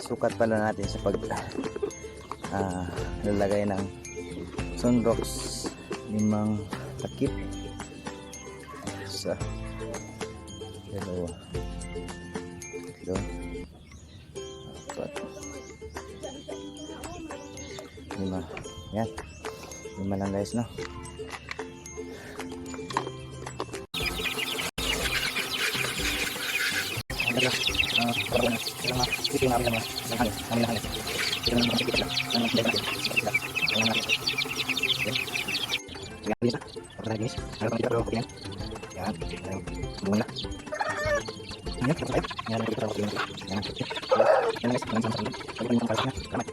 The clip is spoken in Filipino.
sukat pala natin sa pag ah, lalagay ng sunrocks limang takip isa dalawa. Tatlo apat. Lima. Yan. Lima lang guys no kita korbannya kita mah itu yang kami yang hanya kami hanya kita mah kita kita dan kita kita kita yang mana ya bisa pertanyaan jenis kalau kita perlu kemudian ya gimana ini kita ya yang kita perlu kemudian ya yang ini yang sama sama kalau kita pasnya